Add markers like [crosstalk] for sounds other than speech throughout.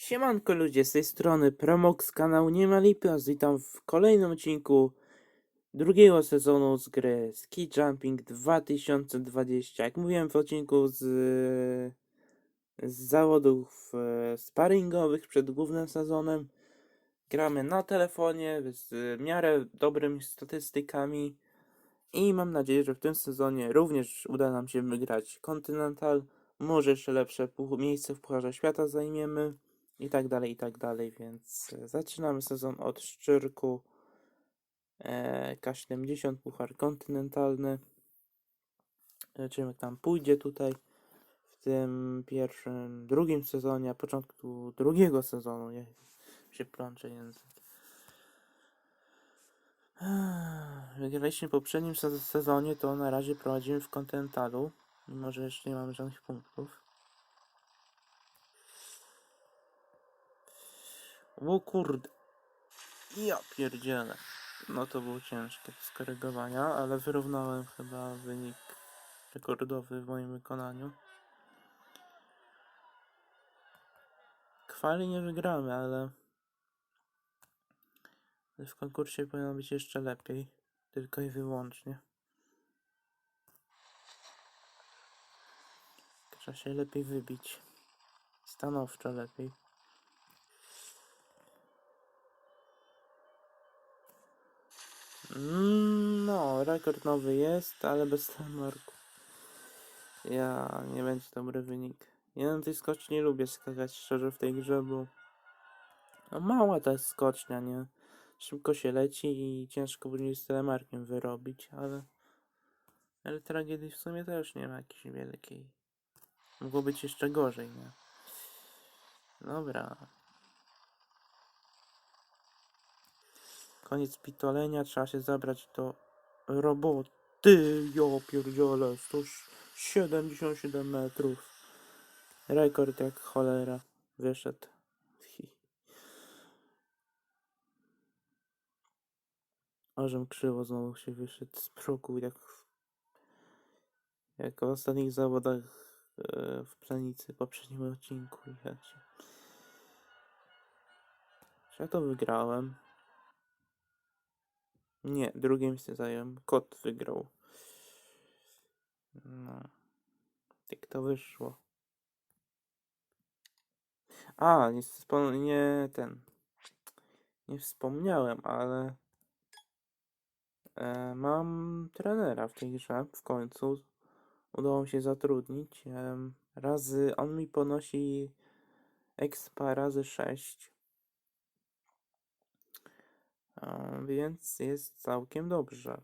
Siemanko ludzie, z tej strony Promok z kanału Nie ma witam w kolejnym odcinku drugiego sezonu z gry Ski Jumping 2020. Jak mówiłem w odcinku z, z zawodów e, sparingowych przed głównym sezonem, gramy na telefonie z w miarę dobrymi statystykami i mam nadzieję, że w tym sezonie również uda nam się wygrać Continental, może jeszcze lepsze miejsce w Pucharze Świata zajmiemy i tak dalej, i tak dalej, więc e, zaczynamy sezon od Szczyrku e, K70 Puchar Kontynentalny. Zobaczymy jak tam pójdzie tutaj w tym pierwszym, drugim sezonie, a początku drugiego sezonu, jak się plącze język. Wygraliśmy w poprzednim se- sezonie, to na razie prowadzimy w Kontynentalu, mimo że jeszcze nie mamy żadnych punktów. O kurde. Ja pierdzielę. No to było ciężkie do skorygowania, ale wyrównałem chyba wynik rekordowy w moim wykonaniu. Kwali nie wygramy, ale w konkursie powinno być jeszcze lepiej. Tylko i wyłącznie. Trzeba się lepiej wybić. Stanowczo lepiej. No, rekord nowy jest, ale bez telemarku. Ja, nie będzie dobry wynik. Ja na tej skoczni nie lubię skakać szczerze w tej grze, bo no mała ta skocznia, nie? Szybko się leci i ciężko później z telemarkiem wyrobić, ale ale tragedii w sumie też nie ma jakiejś wielkiej. Mogło być jeszcze gorzej, nie? Dobra. Koniec pitolenia, trzeba się zabrać do roboty. Jo pierdziole, 177 metrów. Rekord jak cholera. Wyszedł. Ożem krzywo znowu się wyszedł z progu, jak, jak w ostatnich zawodach e, w planicy w poprzednim odcinku. Ja, ja to wygrałem? Nie, drugie miejsce zająłem. Kot wygrał. No. Jak to wyszło? A, nie, nie ten. Nie wspomniałem, ale e, mam trenera w tej grze w końcu. Udało mi się zatrudnić. em, razy on mi ponosi expa razy 6. Więc jest całkiem dobrze.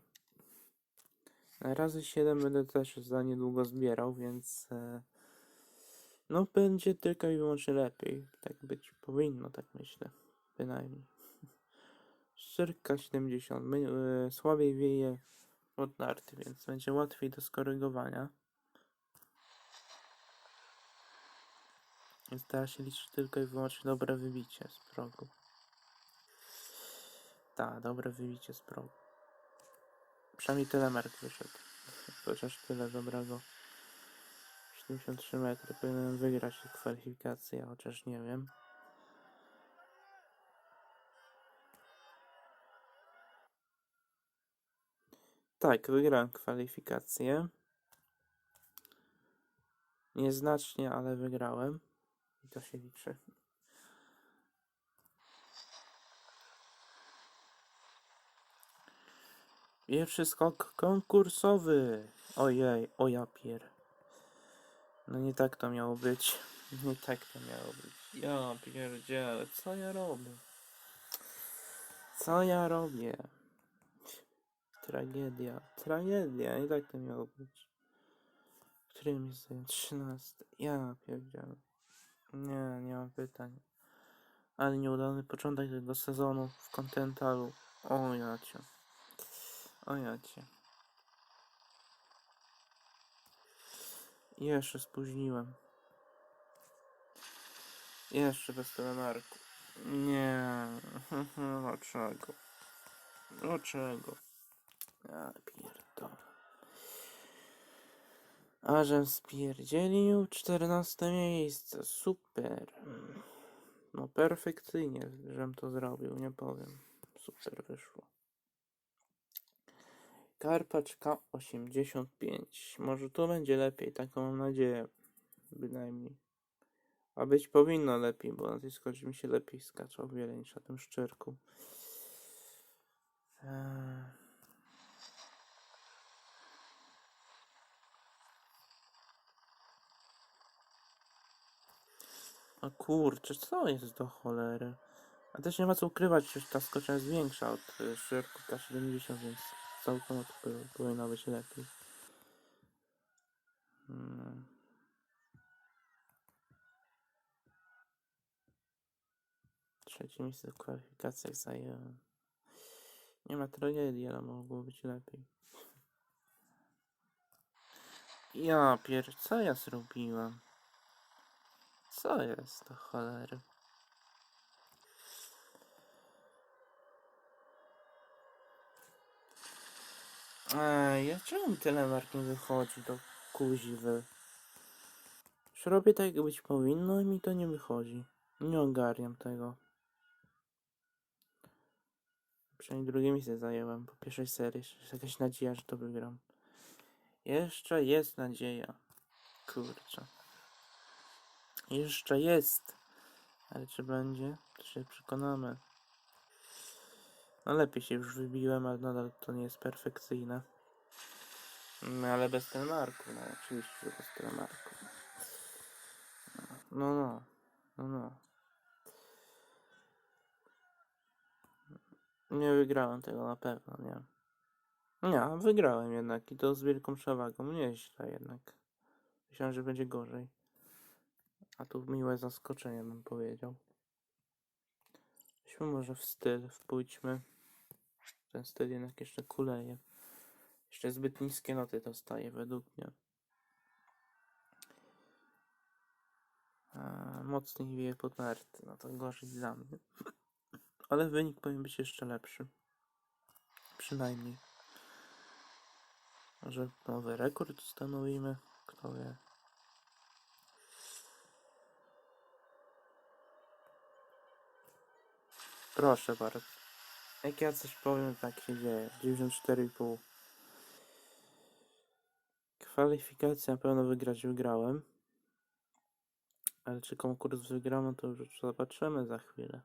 Razy 7 będę też za niedługo zbierał, więc e, no będzie tylko i wyłącznie lepiej. Tak być powinno, tak myślę. Bynajmniej. [laughs] Szczyrka 70. My, e, słabiej wieje od narty, więc będzie łatwiej do skorygowania. Teraz się liczy tylko i wyłącznie dobre wybicie z progu. Tak, dobre wybicie z progu. Przynajmniej telemark wyszedł. Chociaż tyle dobrego. 73 metry. Powinienem wygrać te kwalifikacje, chociaż nie wiem. Tak, wygrałem kwalifikacje. Nieznacznie, ale wygrałem. I to się liczy. Pierwszy skok konkursowy. Ojej, o ja pier. No nie tak to miało być. Nie tak to miało być. Ja pierdzielę, co ja robię? Co ja robię? Tragedia, tragedia, nie tak to miało być. W którym jestem? 13. Ja pierdzielę. Nie, nie mam pytań. Ale nieudany początek tego sezonu w Continentalu. O ja cię. O ja cię. Jeszcze spóźniłem. Jeszcze bez telemarku. Nie. [laughs] Dlaczego? Dlaczego? Ja pierdolę. Ażem spierdzielił 14 miejsce. Super. No perfekcyjnie, żem to zrobił, nie powiem. Super wyszło. Karpaczka 85. Może tu będzie lepiej, taką mam nadzieję. Bynajmniej. A być powinno lepiej, bo na tej skoczni mi się lepiej skacza o wiele niż na tym szczyrku. Eee. O kurczę, co jest do cholery? A też nie ma co ukrywać, że ta skocznia jest większa od y, szczyrku K70, więc całkiem to powinno być lepiej. Hmm. Trzecie miejsce w kwalifikacjach zająłem. Nie ma tragedii, ale mogło być lepiej. Ja pier... co ja zrobiłem? Co jest to cholery? Ej, ja czemu mi telemark nie wychodzi do kuźwy? Już robię tak, jak być powinno i mi to nie wychodzi. Nie ogarniam tego. Przynajmniej drugie miejsce zajęłem po pierwszej serii. Jest jakaś nadzieja, że to wygram. Jeszcze jest nadzieja. Kurczę. Jeszcze jest. Ale czy będzie? To się przekonamy. No lepiej się już wybiłem, ale nadal to nie jest perfekcyjne. No ale bez telemarku, no oczywiście, że bez telemarku. No, no, no, no. Nie wygrałem tego na pewno, nie. Nie, wygrałem jednak i to z wielką przewagą. Nieźle jednak. Myślałem, że będzie gorzej. A tu miłe zaskoczenie bym powiedział. Weźmy może w styl, wpójdźmy. Ten styl jednak jeszcze kuleje. Jeszcze zbyt niskie noty dostaje według mnie. A, mocniej wieje pod narty, no to gorzej dla mnie. [laughs] Ale wynik powinien być jeszcze lepszy. Przynajmniej. Może nowy rekord ustanowimy? Kto wie. Proszę bardzo. Jak ja coś powiem, tak się dzieje. 94,5. Kwalifikację na pewno wygrać wygrałem. Ale czy konkurs wygramy, to już zobaczymy za chwilę.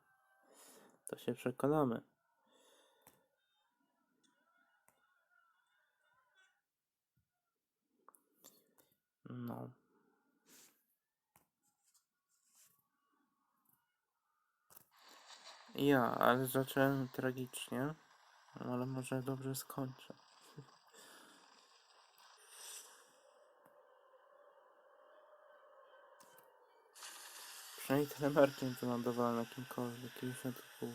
To się przekonamy. No. Ja, ale zacząłem tragicznie. Ale może dobrze skończę. [laughs] Przynajmniej telemarkiem wylądowałem na kimkolwiek. 50,5.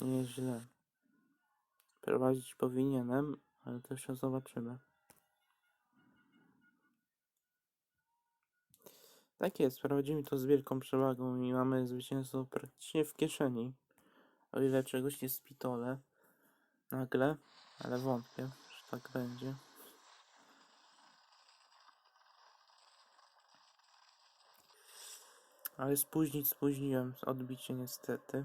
Nieźle. Prowadzić powinienem, ale to jeszcze zobaczymy. Tak jest, prowadzimy to z wielką przewagą i mamy zwycięstwo praktycznie w kieszeni. O ile czegoś nie spitole. Nagle, ale wątpię, że tak będzie. Ale spóźnić spóźniłem odbicie niestety.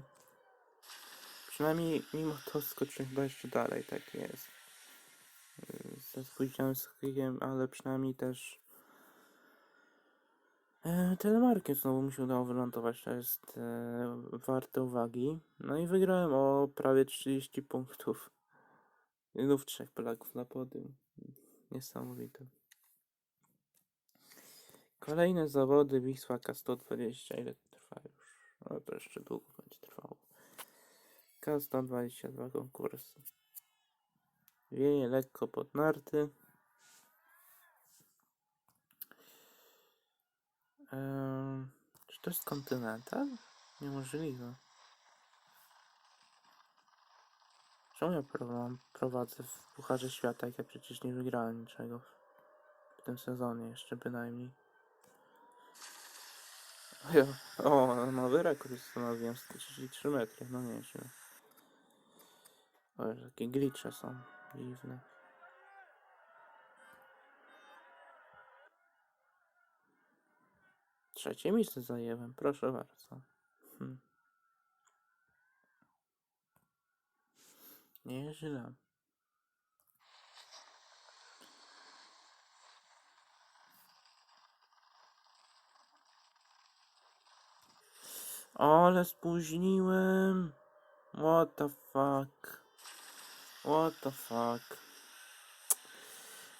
Przynajmniej mimo to skoczyłem chyba jeszcze dalej, tak jest. Yy, Ze spóźnionym skokiem, ale przynajmniej też e, telemarkiem znowu mi się udało wylądować, to jest e, warte uwagi. No i wygrałem o prawie 30 punktów. Znów trzech Polaków na podium. Niesamowite. Kolejne zawody Wisła K120. Ile trwa już? No to jeszcze długo będzie trwało. K122 konkursy. Wieje lekko pod narty. Ehm, czy to jest kontynental? Niemożliwe. Czemu ja pro- prowadzę w Pucharze Świata, jak ja przecież nie wygrałem niczego w, tym sezonie jeszcze bynajmniej. O, nowy rekord ustanowiłem 133 metry, no nieźle. O, jakie glitche są dziwne. Trzecie miejsce zajęłem, proszę bardzo. Hm. Nieźle. Ale spóźniłem. What the fuck. What the fuck.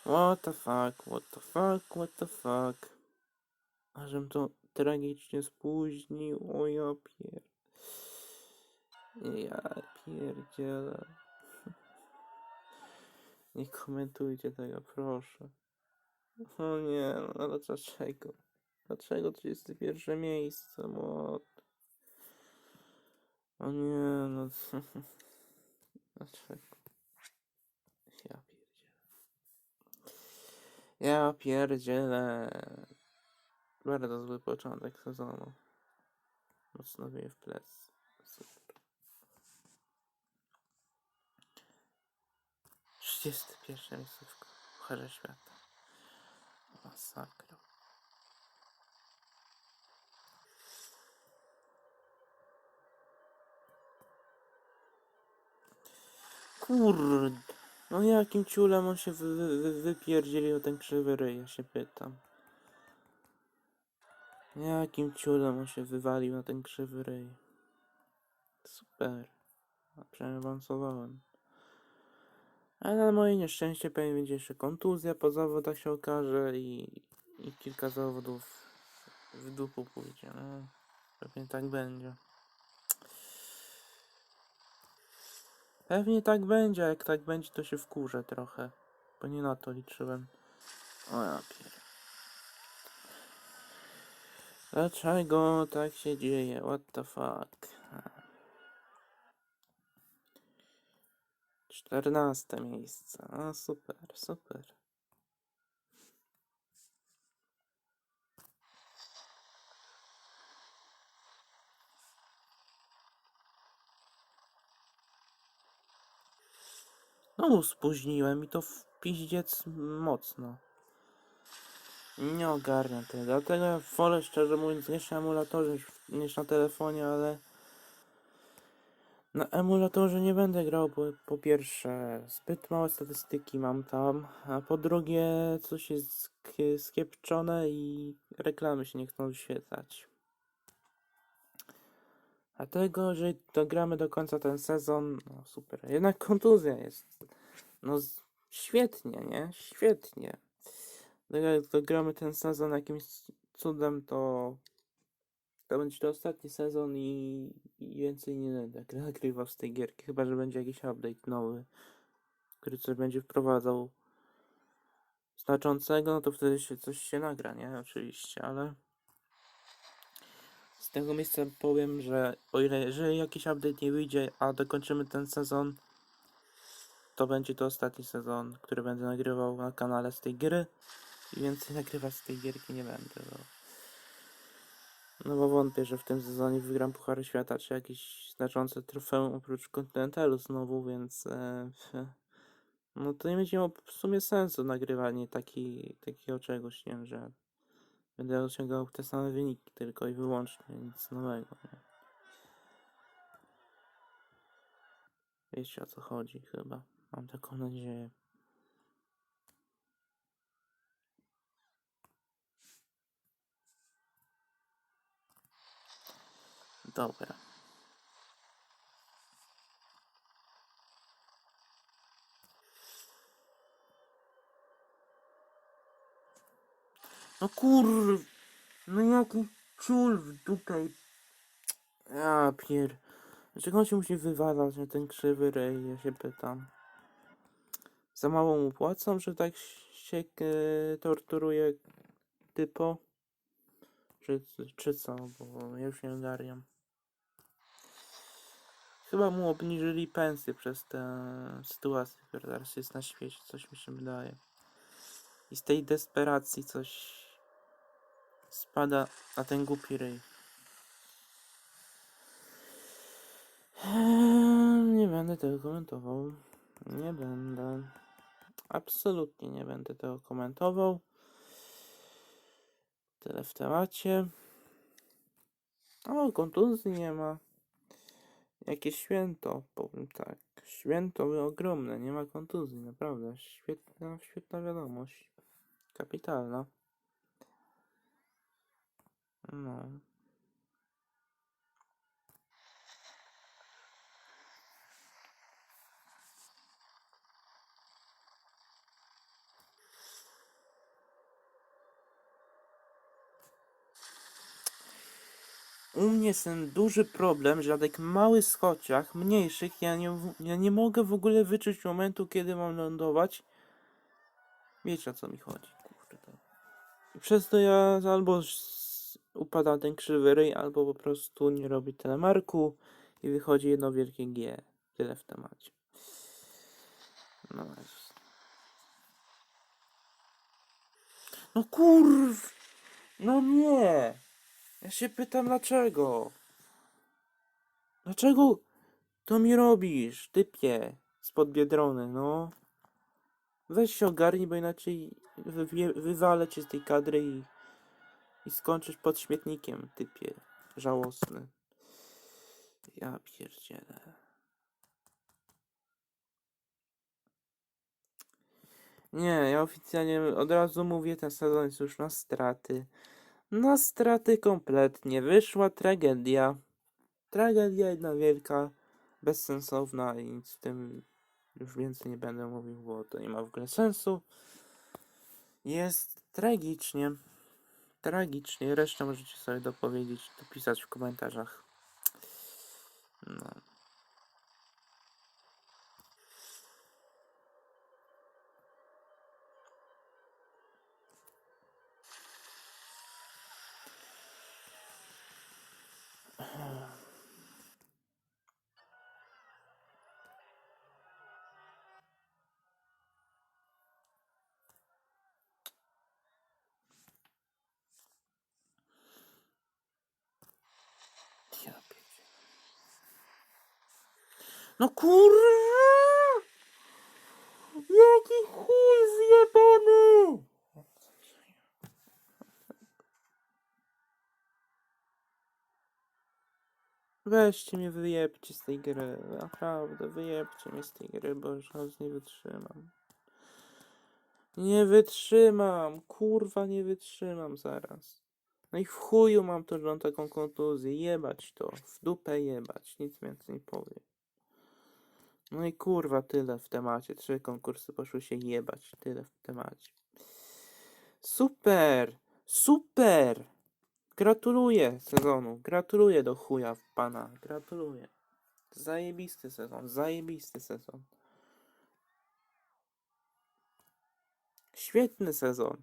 What the fuck, what the fuck, what the fuck. Ażem to tragicznie spóźnił. O ja pier... Ja pierdzielę. [laughs] Nie komentujcie tego, proszę. O nie, no dlaczego? Dlaczego 31 miejsce? O nie, no... [laughs] Dlaczego? Ja pierdzielę. Ja pierdzielę. Bardzo zły początek sezonu. Mocno wieje w plec. Super. 31 miejsce w Pucharze Świata. Masakra. Kurde. No jakim ciulem on się wy, wy, wy, wypierdzielił o ten krzywy ryj, ja się pytam. Jakim ciulem on się wywalił na ten krzywy ryj. Super. A przynajmniej awansowałem. Ale na moje nieszczęście pewnie będzie jeszcze kontuzja po zawodach się okaże i, i kilka zawodów w dupu pójdzie. No, pewnie tak będzie. Pewnie tak będzie, a jak tak będzie to się wkurzę trochę. Bo nie na to liczyłem. O ja pier... Dlaczego tak się dzieje? What the fuck? Czternaste miejsce. A super, super. No spóźniłem i to w piździec mocno. Nie ogarniam tego. Dlatego ja wolę szczerze mówiąc grać na emulatorze niż- niż na telefonie, ale na emulatorze nie będę grał, bo po pierwsze zbyt małe statystyki mam tam, a po drugie coś jest sk- skiepczone i reklamy się nie chcą wyświetlać. Dlatego, że dogramy do końca ten sezon, no super. Jednak kontuzja jest. No świetnie, nie? Świetnie. Dlatego jak dogramy ten sezon jakimś cudem, to to będzie to ostatni sezon i, i więcej nie będę gry- nagrywał z tej gierki, chyba że będzie jakiś update nowy, który coś będzie wprowadzał znaczącego, no to wtedy się coś się nagra, nie? Oczywiście, ale z tego miejsca powiem, że o ile jeżeli jakiś update nie wyjdzie, a dokończymy ten sezon, to będzie to ostatni sezon, który będę nagrywał na kanale z tej gry i więcej nagrywać z tej gierki nie będę. No, no bo wątpię, że w tym sezonie wygram Puchary Świata czy jakieś znaczące trofeum oprócz Continentalu znowu, więc e, [laughs] no to nie będzie miało w sumie sensu nagrywanie taki, takiego czegoś, nie wiem, że będę osiągał te same wyniki tylko i wyłącznie, nic nowego. Nie? Wiecie o co chodzi chyba. Mam taką nadzieję. Dobra. No kur... No jaki ciul w dupę. Ja pier... Dlaczego on się musi wywalać na ten krzywy rej, ja się pytam. Za mało mu płacą, że tak się e, torturuje typo? Czy, czy co? Bo ja już nie ogarniam. Chyba mu obniżyli pensję przez tę sytuację, która teraz jest na świecie, coś mi się wydaje. I z tej desperacji coś spada na ten głupi ryj. Eee, Nie będę tego komentował. Nie będę. Absolutnie nie będę tego komentował. Tyle w temacie. O, kontuzji nie ma. Jakie święto, powiem tak. Święto ogromne, nie ma kontuzji, naprawdę. Świetna, świetna wiadomość. Kapitalna. No. U mnie jest ten duży problem, że na tych małych skociach, mniejszych, ja nie, ja nie mogę w ogóle wyczuć momentu, kiedy mam lądować. Wiecie o co mi chodzi, kurde. I przez to ja albo upada ten krzywy ryj, albo po prostu nie robi telemarku i wychodzi jedno wielkie G. Tyle w temacie. No. No kurw! No nie! Ja się pytam dlaczego? Dlaczego to mi robisz, typie, spod biedrony, no? Weź się ogarnij, bo inaczej wywie- wywalę cię z tej kadry i, i skończysz pod śmietnikiem, typie, żałosny. Ja pierdzielę. Nie, ja oficjalnie od razu mówię, ten sezon jest już na straty. Na straty kompletnie. Wyszła tragedia. Tragedia jedna wielka, bezsensowna i nic w tym już więcej nie będę mówił, bo to nie ma w ogóle sensu. Jest tragicznie. Tragicznie. Resztę możecie sobie dopowiedzieć, dopisać w komentarzach. No. Ja pierdzielę. No kurwa! Jaki chuj zjebany! Weźcie mnie, wyjebcie z tej gry. Naprawdę, wyjebcie mnie z tej gry, bo już raz nie wytrzymam. Nie wytrzymam, kurwa, nie wytrzymam zaraz. No i w chuju mam to, że taką kontuzję. Jebać to, w dupę jebać, nic więcej nie powiem. No i kurwa, tyle w temacie. Trzy konkursy poszły się jebać, tyle w temacie. Super, super! Gratuluję sezonu, gratuluję do chuja w pana, gratuluję. Zajebisty sezon, zajebisty sezon. Świetny sezon.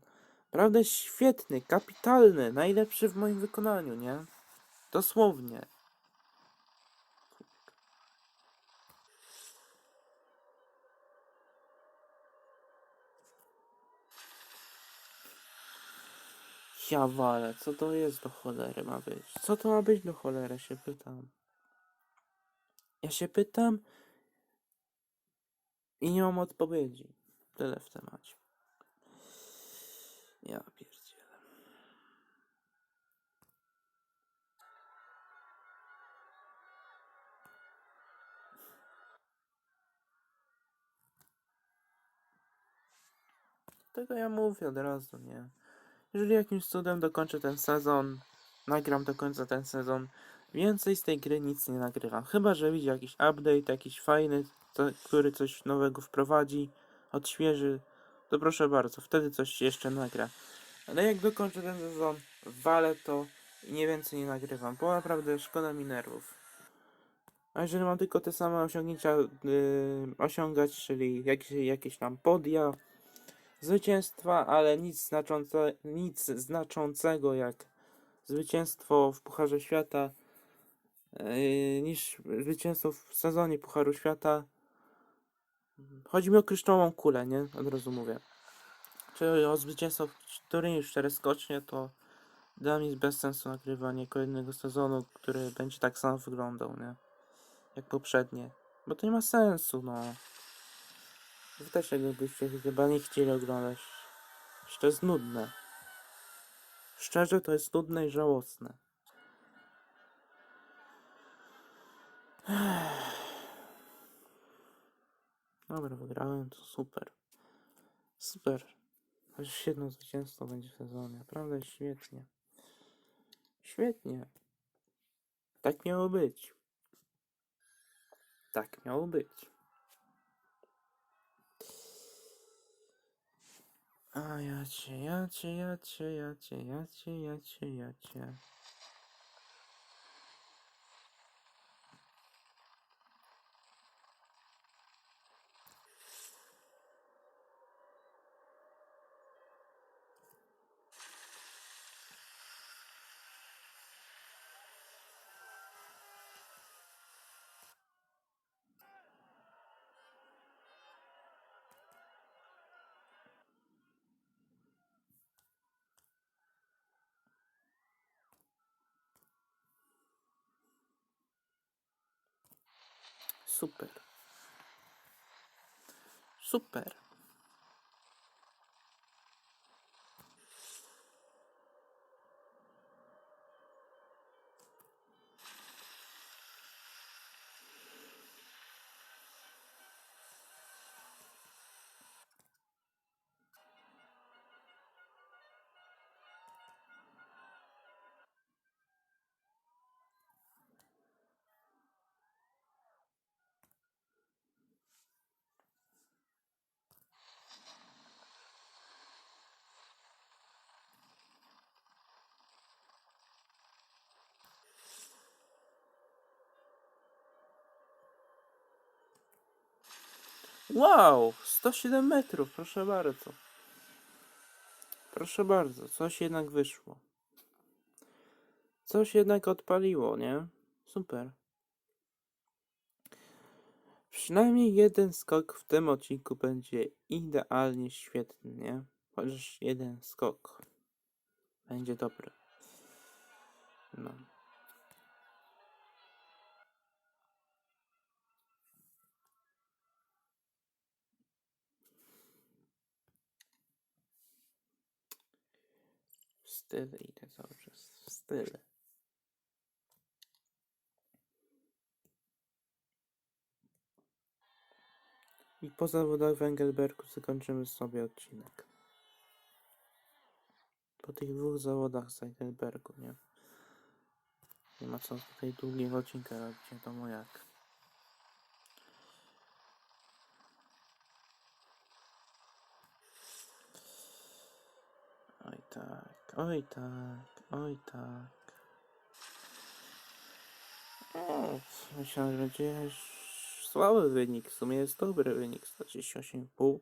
Prawda świetny, kapitalny, najlepszy w moim wykonaniu, nie? Dosłownie. Ja walę, co to jest do cholery ma być? Co to ma być do cholery, się pytam. Ja się pytam i nie mam odpowiedzi. Tyle w temacie. Ja pierdzielę. Tego ja mówię od razu, nie? Jeżeli jakimś cudem dokończę ten sezon, nagram do końca ten sezon, więcej z tej gry nic nie nagrywam. Chyba, że widzi jakiś update, jakiś fajny, co, który coś nowego wprowadzi, odświeży, to proszę bardzo, wtedy coś jeszcze nagra. Ale jak dokończę ten sezon, walę to i nie więcej nie nagrywam, bo naprawdę szkoda mi nerwów. A jeżeli mam tylko te same osiągnięcia yy, osiągać, czyli jakieś, jakieś tam podia, zwycięstwa, ale nic, znaczące, nic znaczącego jak zwycięstwo w Pucharze Świata yy, niż zwycięstwo w sezonie Pucharu Świata. Chodzi mi o kryształową kulę, nie? Od razu mówię. Czy o zwycięstwo w turnieju cztery skocznie, to dla mnie jest bez sensu nagrywanie kolejnego sezonu, który będzie tak samo wyglądał, nie? Jak poprzednie. Bo to nie ma sensu, no. Wy też jakbyście chyba nie chcieli oglądać. Że to jest nudne. Szczerze to jest nudne i żałosne. Dobra, wygrałem, to super. Super. Chociaż jedno zwycięstwo będzie w sezonie. Naprawdę świetnie. Świetnie. Tak miało być. Tak miało być. A ja cię, ja cię, ja cię, ja cię, ja cię, ja cię, ja cię. Super. Super. Wow, 107 metrów, proszę bardzo. Proszę bardzo, coś jednak wyszło. Coś jednak odpaliło, nie? Super. Przynajmniej jeden skok w tym odcinku będzie idealnie świetny, nie? Chociaż jeden skok będzie dobry. No. W style idę cały czas. W style. I po zawodach w Engelbergu zakończymy sobie odcinek. Po tych dwóch zawodach z Engelbergu, nie? Nie ma co tutaj długiego odcinka robić, wiadomo jak. Oj tak, oj tak, oj tak. O, myślałem, że będzie słaby wynik. W sumie jest dobry wynik, 138,5.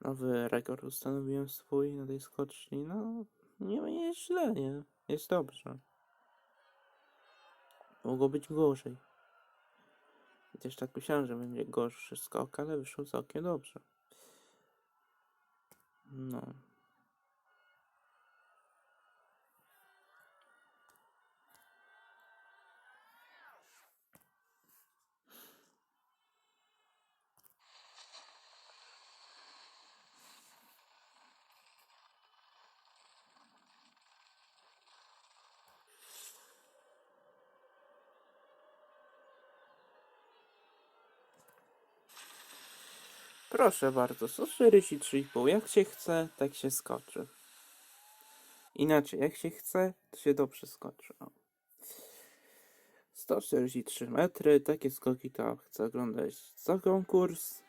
Nowy rekord ustanowiłem swój na tej skoczni. No, nie jest źle, nie? Jest dobrze. Mogło być gorzej. Też tak myślałem, że będzie gorszy skok, ale wyszło całkiem dobrze. No. Proszę bardzo, 143,5. Jak się chce, tak się skoczy. Inaczej, jak się chce, to się dobrze skoczy. O. 143 metry, takie skoki to chcę oglądać co konkurs.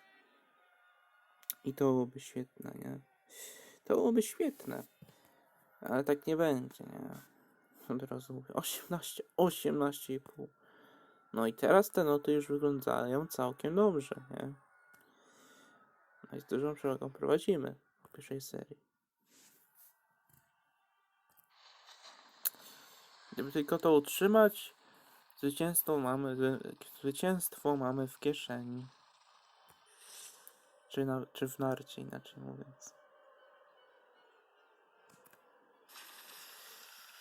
I to byłoby świetne, nie? To byłoby świetne. Ale tak nie będzie, nie? Od razu mówię, 18, 18,5. No i teraz te noty już wyglądają całkiem dobrze, nie? No i z dużą przewagą prowadzimy w pierwszej serii. Gdyby tylko to utrzymać, zwycięstwo mamy, zwycięstwo mamy w kieszeni. Czy, na, czy w narcie, inaczej mówiąc.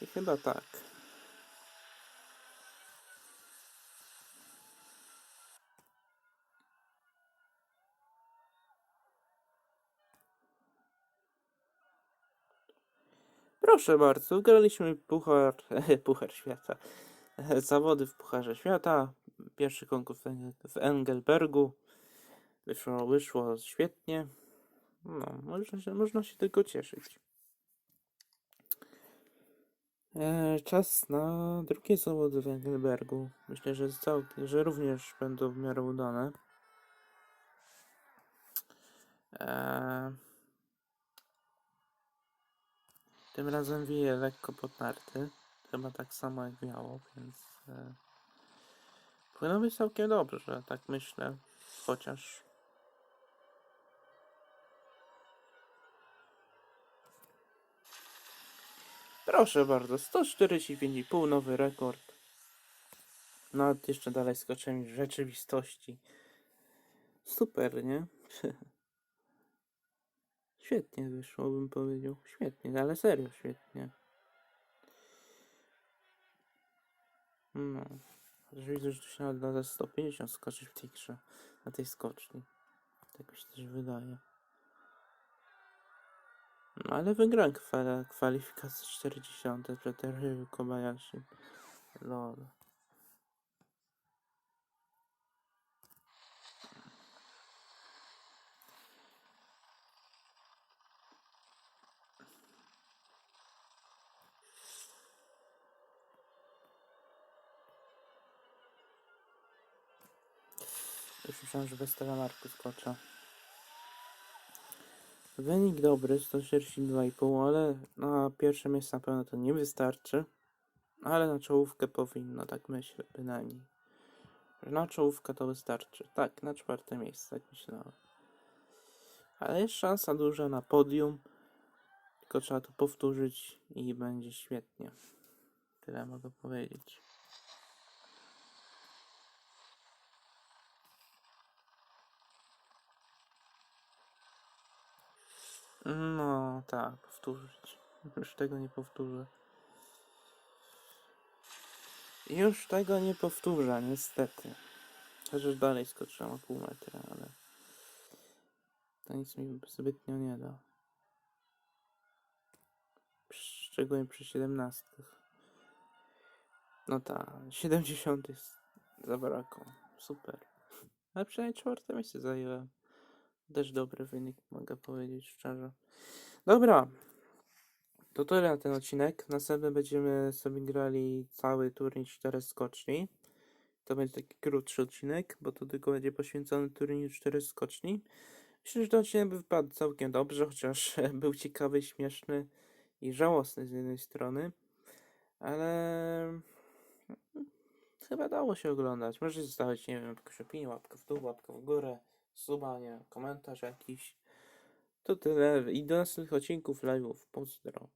I chyba tak. Proszę bardzo, graliśmy puchar, [laughs] puchar świata. [laughs] Zawody w Pucharze Świata. Pierwszy konkurs w Eng- w Engelbergu. Wyszło, wyszło świetnie. No, można się, można się tylko cieszyć. E, czas na drugie zawody w Engelbergu. Myślę, że, całkiem, że również będą w miarę udane. E, tym razem wieje lekko pod narty. Chyba tak samo jak wiało, więc e, powinno być całkiem dobrze, tak myślę. Chociaż Proszę bardzo, 145,5 nowy rekord. Nawet jeszcze dalej skoczyłem w rzeczywistości. Super, nie? [laughs] Świetnie wyszło, bym powiedział. Świetnie, ale serio świetnie. No. Chociaż widzę, że tu się nawet da za 150 skoczyć w tej grze. Na tej skoczni. Tak mi się też wydaje. No ale wygrałem kwal kwalifikację 40 przed Ryu Kobayashi. Lol. Już myślałem, że bez telemarku skoczę. Wynik dobry, 142,5, ale na pierwsze miejsce na pewno to nie wystarczy. Ale na czołówkę powinno, tak myślę bynajmniej. Na czołówkę to wystarczy. Tak, na czwarte miejsce, tak myślałem. Ale jest szansa duża na podium. Tylko trzeba to powtórzyć i będzie świetnie. Tyle mogę powiedzieć. No tak, powtórzyć. Już tego nie powtórzę. Już tego nie powtórzę, niestety. Chociaż dalej skoczyłem o pół metra, ale to nic mi zbytnio nie da. Szczególnie przy 17. No tak, 70 jest zabrakło. Super. Ale przynajmniej czwarte miejsce zajęłem. Też dobry wynik, mogę powiedzieć szczerze. Dobra. To tyle na ten odcinek. Następny będziemy sobie grali cały turniej 4 skoczni. To będzie taki krótszy odcinek, bo to tylko będzie poświęcony turnieju 4 skoczni. Myślę, że ten odcinek by wypadł całkiem dobrze, chociaż [laughs] był ciekawy, śmieszny i żałosny z jednej strony. Ale chyba dało się oglądać. Możecie zostawić, nie wiem, jakąś opinię, łapkę w dół, łapkę w górę, suba, komentarz jakiś. To tyle i do następnych odcinków live'ów. Pozdro.